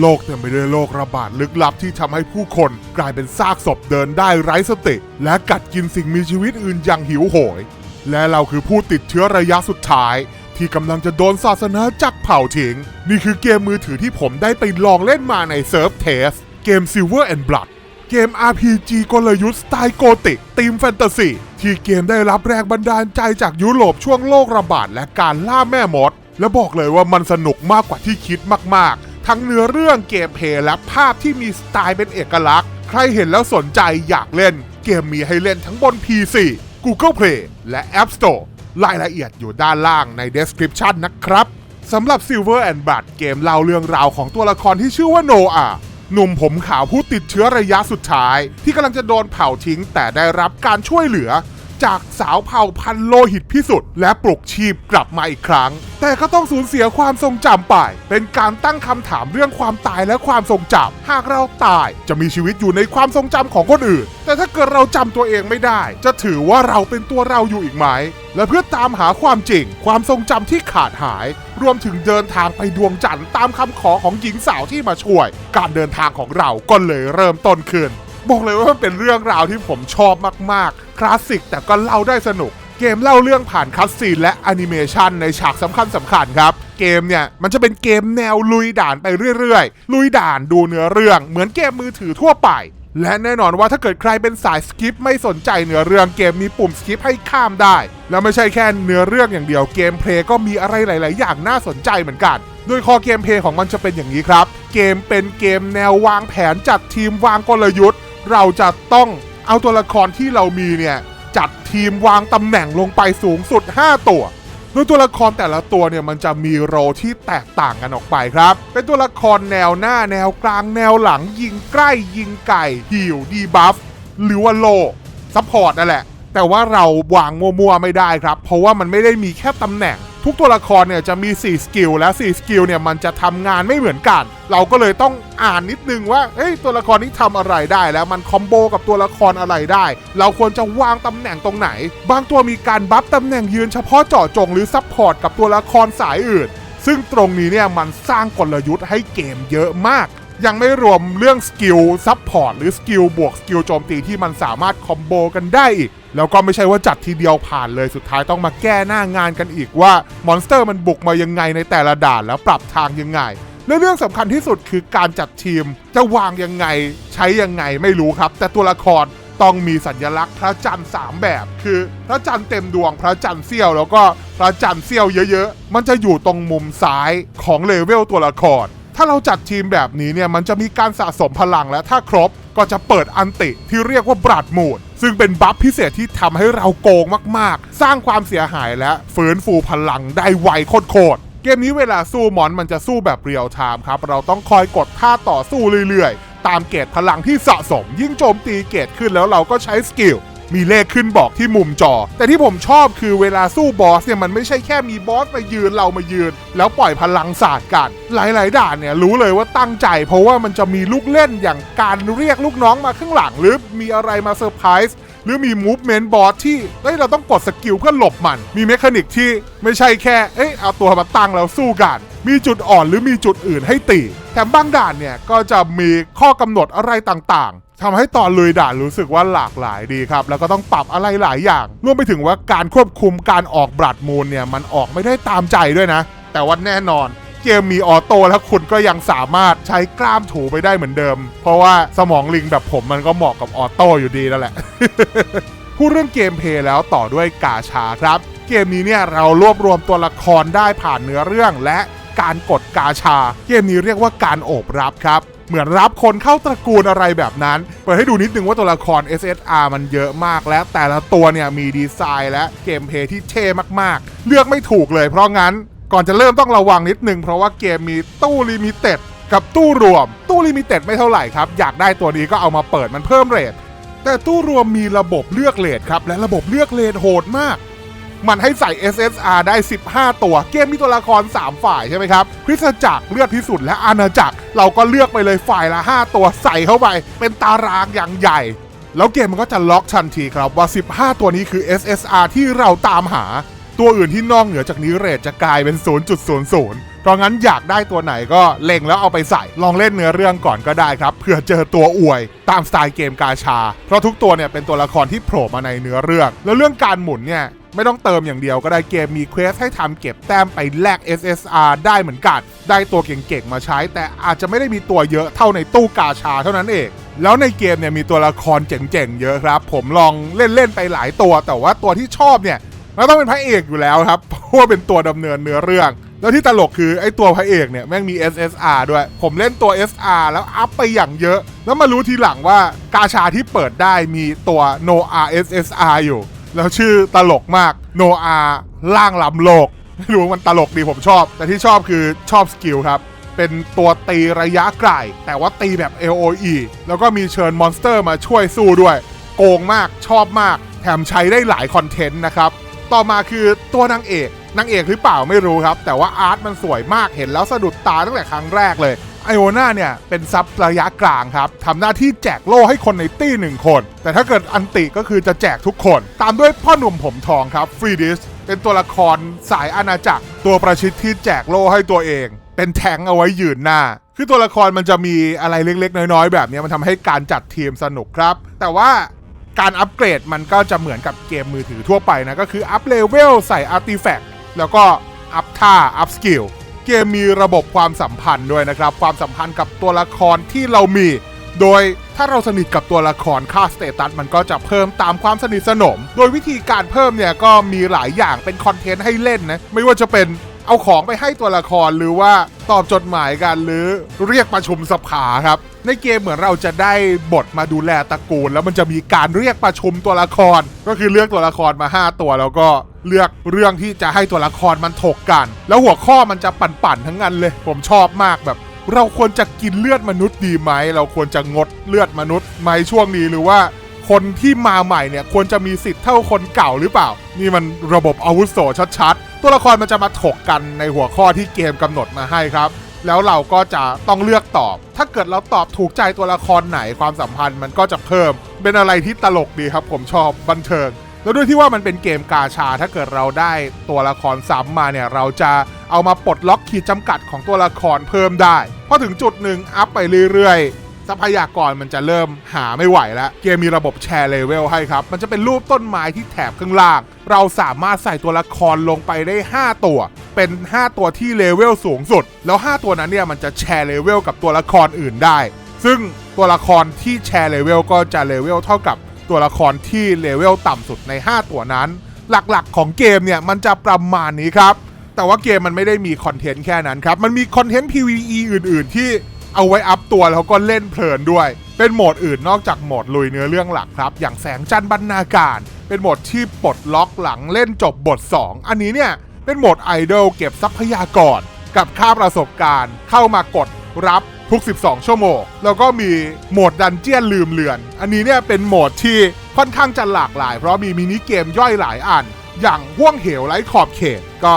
โลกเต็มไปด้วยโรคระบาดลึกลับที่ทำให้ผู้คนกลายเป็นซากศพเดินได้ไร้สติ และกัดกินสิ่งมีชีวิตอื่นอย่างหิวโหย และเราคือผู้ติดเชื้อระยะสุดท้าย ที่กำลังจะโดนศาสนาจักเผาทิ้ง นี่คือเกมมือถือที่ผมได้ไปลองเล่นมาในเซิร์ฟเทส เกม Silver and Blood เกม RPG กลยุทธ์สไตล์โกติกธีมแฟนตาซีที่เกมได้รับแรงบันดาลใจจากยุโรปช่วงโลกระบาดและการล่าแม่มด และบอกเลยว่ามันสนุกมากกว่าที่คิดมากๆ ทั้งเนื้อเรื่องเกมเพลย์และภาพที่มีสไตล์เป็นเอกลักษณ์ ใครเห็นแล้วสนใจอยากเล่น เกมมีให้เล่นทั้งบน PC Google Play และ App Store รายละเอียดอยู่ด้านล่างใน description นะครับสำหรับ Silver and Blood เกมเล่าเรื่องราวของตัวละครที่ชื่อว่าโนอาหนุ่มผมขาวผู้ติดเชื้อระยะสุดท้าย ที่กำลังจะโดนเผาทิ้งแต่ได้รับการช่วยเหลือ จากสาวเผ่าพันโลหิตพิสุทธิ์และปลุกชีพกลับมาอีกครั้ง แต่ก็ต้องสูญเสียความทรงจำไป เป็นการตั้งคำถามเรื่องความตายและความทรงจำหากเราตายจะมีชีวิตอยู่ในความทรงจำของคนอื่น แต่ถ้าเกิดเราจำตัวเองไม่ได้ จะถือว่าเราเป็นตัวเราอยู่อีกไหมและเพื่อตามหาความจริง ความทรงจำที่ขาดหาย รวมถึงเดินทางไปดวงจันทร์ตามคำขอของหญิงสาวที่มาช่วย การเดินทางของเราก็เลยเริ่มต้นขึ้น บอกเลยว่ามันเป็นเรื่องราวที่ผมชอบมากๆ คลาสสิกแต่ก็เล่าได้สนุก เกมเล่าเรื่องผ่านคัตซีนและแอนิเมชันในฉากสำคัญสำคัญครับ เกมเนี่ยมันจะเป็นเกมแนวลุยด่านไปเรื่อยๆ ลุยด่านดูเนื้อเรื่อง เหมือนเกมมือถือทั่วไป และแน่นอนว่าถ้าเกิดใครเป็นสายสกิปไม่สนใจเนื้อเรื่องเกมมีปุ่มสกิปให้ข้ามได้ แล้วไม่ใช่แค่เนื้อเรื่องอย่างเดียวเกมเพลย์ก็มีอะไรหลาย ๆ อย่างน่าสนใจเหมือนกันโดยคอเกมเพลย์ของมันจะเป็นอย่างนี้ครับ เกมเป็นเกมแนววางแผนจัดทีมวางกลยุทธ์ เราจะต้องเอาตัวละครที่เรามีเนี่ย จัดทีมวางตำแหน่งลงไปสูงสุด 5 ตัวโดยตัวละครแต่ละตัวเนี่ยมันจะมีโรที่แตกต่างกันออกไปครับ เป็นตัวละครแนวหน้าแนวกลางแนวหลัง ยิงใกล้ยิงไก่ฮิวดีบัฟหรือว่าโลซัพพอร์ตนั่นแหละ แต่ว่าเราวางมัวๆไม่ได้ครับ เพราะว่ามันไม่ได้มีแค่ตำแหน่ง ทุกตัวละครเนี่ยจะมี 4 สกิล และ 4 สกิลเนี่ยมันจะทำงานไม่เหมือนกัน เราก็เลยต้องอ่านนิดนึงว่าเฮ้ยตัวละครนี้ทำอะไรได้แล้วมันคอมโบกับตัวละครอะไรได้ เราควรจะวางตำแหน่งตรงไหน บางตัวมีการบัฟตำแหน่งยืนเฉพาะเจาะจงหรือซับพอร์ตกับตัวละครสายอื่น ซึ่งตรงนี้เนี่ยมันสร้างกลยุทธ์ให้เกมเยอะมากยังไม่รวมเรื่องสกิลซับพอร์ตหรือสกิลบวกสกิลโจมตีที่มันสามารถคอมโบกันได้อีก แล้วก็ไม่ใช่ว่าจัดทีเดียวผ่านเลยสุดท้ายต้องมาแก้หน้างานกันอีกว่ามอนสเตอร์มันบุกมายังไงในแต่ละด่านแล้วปรับทางยังไงและเรื่องสำคัญที่สุดคือการจัดทีม จะวางยังไงใช้ยังไงไม่รู้ครับ แต่ตัวละครต้องมีสัญลักษณ์พระจันทร์สามแบบ คือ พระจันทร์เต็มดวงพระจันทร์เสี้ยว แล้วก็พระจันทร์เสี้ยวเยอะๆ มันจะอยู่ตรงมุมซ้ายของเลเวลตัวละคร ถ้าเราจัดทีมแบบนี้เนี่ยมันจะมีการสะสมพลังและถ้าครบก็จะเปิดอันติที่เรียกว่าบราดมูด ซึ่งเป็นบัฟพิเศษที่ทำให้เราโกงมากๆ สร้างความเสียหายและฟื้นฟูพลังได้ไวโคตรเกมนี้เวลาสู้มอนมันจะสู้แบบเรียลไทม์ครับ เราต้องคอยกดท่าต่อสู้เรื่อยๆ ตามเกรดพลังที่สะสม ยิ่งโจมตีเกรดขึ้นแล้วเราก็ใช้สกิล มีเลขขึ้นบอกที่มุมจอ แต่ที่ผมชอบคือเวลาสู้บอสเนี่ยมันไม่ใช่แค่มีบอสมายืนเรามายืน แล้วปล่อยพลังศาสตร์กัน หลาย ๆ ด่านเนี่ยรู้เลยว่าตั้งใจ เพราะว่ามันจะมีลูกเล่นอย่างการเรียกลูกน้องมาข้างหลังหรือมีอะไรมาเซอร์ไพรส์ หรือมีมูฟเมนต์บอสที่เฮ้ยเราต้องกดสกิลเพื่อหลบมัน มีเมคานิกที่ไม่ใช่แค่เอ้ยเอาตัวมาตั้งแล้วสู้กันมีจุดอ่อนหรือมีจุดอื่นให้ตีแถมบางด่านเนี่ยก็จะมีข้อกำหนดอะไรต่างๆทำให้ตอนลุยด่านรู้สึกว่าหลากหลายดีครับ แล้วก็ต้องปรับอะไรหลายอย่าง รวมไปถึงว่าการควบคุมการออกบลัดมูลเนี่ยมันออกไม่ได้ตามใจด้วยนะ แต่ว่าแน่นอน เกมมีออโต้แล้วคุณก็ยังสามารถใช้กล้ามถูไปได้เหมือนเดิม เพราะว่าสมองลิงแบบผมมันก็เหมาะกับออโต้อยู่ดีนั่นแหละ พูดเรื่องเกมเพย์แล้วต่อด้วยกาชาครับ เกมนี้เนี่ยเรารวบรวมตัวละครได้ผ่านเนื้อเรื่องและการกดกาชา เกมนี้เรียกว่าการโอบรับครับเหมือนรับคนเข้าตระกูลอะไรแบบนั้น เปิดให้ดูนิดนึงว่าตัวละคร SSR มันเยอะมากและแต่ละตัวเนี่ยมีดีไซน์และเกมเพย์ที่เท่มากๆ เลือกไม่ถูกเลยเพราะงั้น ก่อนจะเริ่มต้องระวังนิดนึง เพราะว่าเกมมีตู้ลิมิเต็ดกับตู้รวม ตู้ลิมิเต็ดไม่เท่าไหร่ครับ อยากได้ตัวนี้ก็เอามาเปิดมันเพิ่มเรทแต่ตู้รวมมีระบบเลือกเลทครับ และระบบเลือกเลทโหดมาก มันให้ใส่ SSR ได้ 15 ตัว เกมมีตัวละคร 3 ฝ่ายใช่ไหมครับคริสจักรเลือดพิสุทธิ์และอาณาจักร เราก็เลือกไปเลยฝ่ายละ 5 ตัวใส่เข้าไป เป็นตารางอย่างใหญ่ แล้วเกมมันก็จะล็อกทันทีครับว่า 15 ตัวนี้คือ SSR ที่เราตามหา ตัวอื่นที่นอกเหนือจากนี้เรทจะกลายเป็น 0.00 เพราะงั้นอยากได้ตัวไหนก็เล็งแล้วเอาไปใส่ ลองเล่นเนื้อเรื่องก่อนก็ได้ครับเผื่อเจอตัวอวย ตามสไตล์เกมกาชา เพราะทุกตัวเนี่ยเป็นตัวละครที่โผล่มาในเนื้อเรื่อง แล้วเรื่องการหมุนเนี่ยไม่ต้องเติมอย่างเดียวก็ได้เกมมีเควสให้ทำเก็บแต้มไปแลก SSR ได้เหมือนกัน ได้ตัวเก่งๆมาใช้ แต่อาจจะไม่ได้มีตัวเยอะเท่าในตู้กาชาเท่านั้นเอง แล้วในเกมเนี่ยมีตัวละครเจ๋งๆเยอะครับ ผมลองเล่นๆไปหลายตัว แต่ว่าตัวที่ชอบเนี่ย มันต้องเป็นพระเอกอยู่แล้วครับ เพราะว่าเป็นตัวดำเนินเนื้อเรื่อง แล้วที่ตลกคือไอ้ตัวพระเอกเนี่ยแม่งมี SSR ด้วย ผมเล่นตัว SR แล้วอัพไปอย่างเยอะ แล้วมารู้ทีหลังว่ากาชาที่เปิดได้มีตัว No R SSR อยู่ แล้วชื่อตลกมาก No R ล่างลำโลก ไม่รู้มันตลกดีผมชอบ แต่ที่ชอบคือชอบสกิลครับเป็นตัวตีระยะไกล แต่ว่าตีแบบ LOE แล้วก็มีเชิญมอนสเตอร์มาช่วยสู้ด้วย โกงมากชอบมาก แถมใช้ได้หลายคอนเทนต์นะครับ ต่อมาคือตัวนางเอกนางเอกหรือเปล่าไม่รู้ครับ แต่ว่าอาร์ตมันสวยมากเห็นแล้วสะดุดตาตั้งแต่ครั้งแรกเลยไอโอนาเนี่ย เป็นซับระยะกลางครับทำหน้าที่แจกโล่ให้คนในตี้หนึ่งคน แต่ถ้าเกิดอันติก็คือจะแจกทุกคน ตามด้วยพ่อหนุ่มผมทองครับฟรีดิสเป็นตัวละครสายอาณาจักร ตัวประชิดที่แจกโล่ให้ตัวเอง เป็นแทงค์เอาไว้ยืนหน้า คือตัวละครมันจะมีอะไรเล็กๆ น้อยๆ แบบนี้มันทำให้การจัดทีมสนุกครับ แต่ว่า การอัปเกรดมันก็จะเหมือนกับเกมมือถือทั่วไปนะ ก็คืออัพเลเวลใส่อาร์ติแฟกต์แล้วก็อัพท่าอัพสกิลเกมมีระบบความสัมพันธ์ด้วยนะครับ ความสัมพันธ์กับตัวละครที่เรามี โดยถ้าเราสนิทกับตัวละครค่าสเตตัสมันก็จะเพิ่มตามความสนิทสนม โดยวิธีการเพิ่มเนี่ยก็มีหลายอย่างเป็นคอนเทนต์ให้เล่นนะ ไม่ว่าจะเป็น เอาของไปให้ตัวละครหรือว่าตอบจดหมายกันหรือเรียกประชุมสภาครับ ในเกมเหมือนเราจะได้บทมาดูแลตระกูล แล้วมันจะมีการเรียกประชุมตัวละคร ก็คือเลือกตัวละครมา 5 ตัวแล้วก็เลือกเรื่องที่จะให้ตัวละครมันถกกัน แล้วหัวข้อมันจะปั่นๆทั้งนั้นเลย ผมชอบมากแบบ เราควรจะกินเลือดมนุษย์ดีไหม เราควรจะงดเลือดมนุษย์ไหมช่วงนี้หรือว่า คนที่มาใหม่เนี่ยควรจะมีสิทธิ์เท่าคนเก่าหรือเปล่า นี่มันระบบอาวุโสชัดๆ ตัวละครมันจะมาถกกันในหัวข้อที่เกมกำหนดมาให้ครับ แล้วเราก็จะต้องเลือกตอบ ถ้าเกิดเราตอบถูกใจตัวละครไหนความสัมพันธ์มันก็จะเพิ่ม เป็นอะไรที่ตลกดีครับผมชอบบันเทิงแล้วด้วยที่ว่ามันเป็นเกมกาชา ถ้าเกิดเราได้ตัวละครซ้ำมาเนี่ย เราจะเอามาปลดล็อกขีดจำกัดของตัวละครเพิ่มได้ พอถึงจุดหนึ่งอัพไปเรื่อยๆ ทรัพยากรมันจะเริ่มหาไม่ไหวแล้ว เกมมีระบบแชร์เลเวลให้ครับ มันจะเป็นรูปต้นไม้ที่แถบข้างล่าง เราสามารถใส่ตัวละครลงไปได้ 5 ตัว เป็น 5 ตัวที่เลเวลสูงสุด แล้ว 5 ตัวนั้นเนี่ยมันจะแชร์เลเวลกับตัวละครอื่นได้ ซึ่งตัวละครที่แชร์เลเวลก็จะเลเวลเท่ากับตัวละครที่เลเวลต่ำสุดใน 5 ตัวนั้น หลักๆของเกมเนี่ยมันจะประมาณนี้ครับแต่ว่าเกมมันไม่ได้มีคอนเทนต์แค่นั้นครับ มันมีคอนเทนต์ PVE อื่น ๆ ที่ เอาไว้อัพตัวแล้วก็เล่นเพลินด้วย เป็นโหมดอื่นนอกจากโหมดลุยเนื้อเรื่องหลักครับ อย่างแสงจันทร์บรรณาการ เป็นโหมดที่ปลดล็อกหลังเล่นจบบท 2 อันนี้เนี่ยเป็นโหมดไอดอลเก็บทรัพยากร กับค่าประสบการณ์ เข้ามากดรับทุก 12 ชั่วโมง แล้วก็มีโหมดดันเจียนลืมเลือน อันนี้เนี่ยเป็นโหมดที่ค่อนข้างจะหลากหลาย เพราะมีมินิเกมย่อยหลายอัน อย่างห่วงเหวไร้ขอบเขตก็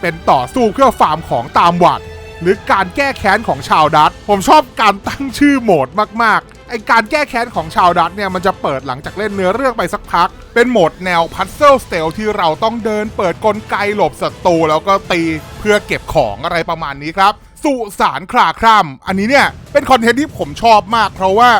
เป็นต่อสู้เพื่อฟาร์มของตามวัด หรือการแก้แค้นของชาวดัตผมชอบการตั้งชื่อโหมดมากๆ ไอการแก้แค้นของชาวดัตเนี่ยมันจะเปิดหลังจากเล่นเนื้อเรื่องไปสักพัก เป็นโหมดแนวพัซเซิลสเตลที่เราต้องเดินเปิดกลไกหลบศัตรูแล้วก็ตีเพื่อเก็บของอะไรประมาณนี้ครับ สุสานคลาคร่ำอันนี้เนี่ยเป็นคอนเทนต์ที่ผมชอบมาก เพราะว่า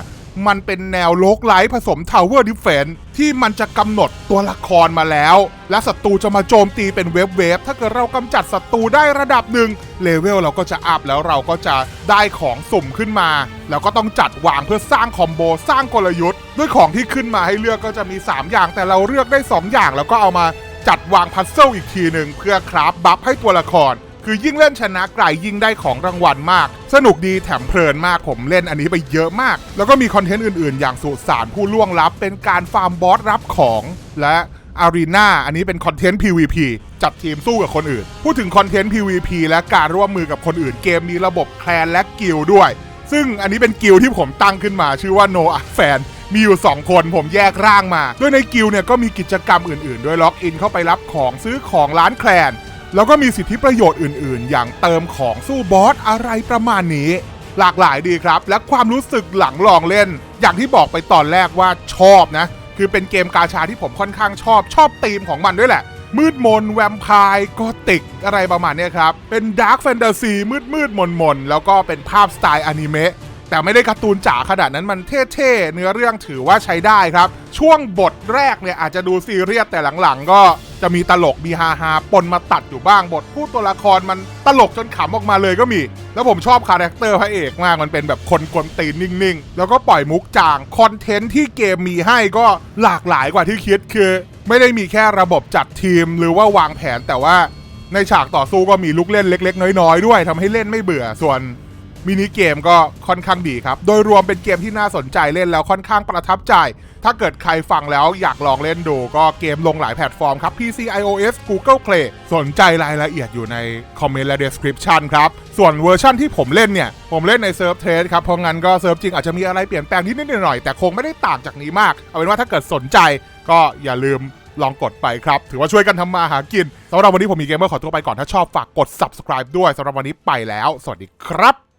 มันเป็นแนวโลกไลท์ผสม Tower Defense ที่มันจะกำหนดตัวละครมาแล้ว และศัตรูจะมาโจมตีเป็นเวฟเวฟถ้าเกิดเรากำจัดศัตรูได้ระดับหนึ่งเลเวลเราก็จะอัพแล้วเราก็จะได้ของสุ่มขึ้นมา แล้วก็ต้องจัดวางเพื่อสร้างคอมโบสร้างกลยุทธ์ ด้วยของที่ขึ้นมาให้เลือกก็จะมี 3 อย่าง แต่เราเลือกได้ 2 อย่าง แล้วก็เอามาจัดวางพัซเซิลอีกทีหนึ่งเพื่อคราฟบัฟให้ตัวละคร คือยิ่งเล่นชนะไกลยิ่งได้ของรางวัลมาก สนุกดีแถมเพลินมากผมเล่นอันนี้ไปเยอะมาก แล้วก็มีคอนเทนต์อื่นๆ อย่างสุสานผู้ล่วงลับ เป็นการฟาร์มบอสรับของและอารีนาอันนี้เป็นคอนเทนต์ PVP จัดทีมสู้กับคนอื่น พูดถึงคอนเทนต์ PVP และการร่วมมือกับคนอื่นเกมมีระบบแคลนและกิลด้วย ซึ่งอันนี้เป็นกิลด์ที่ผมตั้งขึ้นมาชื่อว่า No a r Fan มีอยู่ 2 คนผมแยกร่างมา โดยในกิลด์เนี่ยก็มีกิจกรรมอื่นๆ ด้วยล็อกอินเข้าไปรับของซื้อของร้านแคลน แล้วก็มีสิทธิประโยชน์อื่นๆ อย่างเติมของสู้บอสอะไรประมาณนี้ หลากหลายดีครับ และความรู้สึกหลังลองเล่น อย่างที่บอกไปตอนแรกว่าชอบนะ คือเป็นเกมกาชาที่ผมค่อนข้างชอบ ชอบธีมของมันด้วยแหละ มืดมน แวมไพร์กอติก อะไรประมาณนี้ครับ เป็นดาร์ f แฟนตาซีมืดมืดมนมนๆแล้วก็เป็นภาพสไตล์อนิเมะแต่ไม่ได้การ์ตูนจ๋าขนาดนั้นมันเท่ๆ เนื้อเรื่องถือว่าใช้ได้ครับ ช่วงบทแรกเนี่ยอาจจะดูซีเรียสแต่หลังๆ ก็ จะมีตลกมีฮาฮาปนมาตัดอยู่บ้างบทพูดตัวละครมันตลกจนขำออกมาเลยก็มี แล้วผมชอบคาแรคเตอร์พระเอกมากมันเป็นแบบคนกวนตีนนิ่งๆ แล้วก็ปล่อยมุกจางคอนเทนต์ที่เกมมีให้ก็หลากหลายกว่าที่คิดคือ ไม่ได้มีแค่ระบบจัดทีมหรือว่าวางแผนแต่ว่าในฉากต่อสู้ก็มีลูกเล่นเล็ก ๆ น้อยๆ ด้วยทำให้เล่นไม่เบื่อส่วน มินิเกมก็ค่อนข้างดีครับ โดยรวมเป็นเกมที่น่าสนใจเล่นแล้วค่อนข้างประทับใจ ถ้าเกิดใครฟังแล้วอยากลองเล่นดู ก็เกมลงหลายแพลตฟอร์มครับ PC iOS Google Play สนใจรายละเอียดอยู่ในคอมเมนต์และ description ครับ ส่วนเวอร์ชั่นที่ผมเล่นเนี่ย ผมเล่นในเซิร์ฟเทสครับ เพราะงั้นก็เซิร์ฟจริงอาจจะมีอะไรเปลี่ยนแปลงนิดๆหน่อย แต่คงไม่ได้ต่างจากนี้มาก เอาเป็นว่าถ้าเกิดสนใจก็อย่าลืมลองกดไปครับ ถือว่าช่วยกันทำมาหากินสำหรับวันนี้ผมมีเกมเมอร์ขอตัวไปก่อนถ้าชอบฝากกด subscribe ด้วยสำหรับวันนี้ไปแล้ว สวัสดีครับ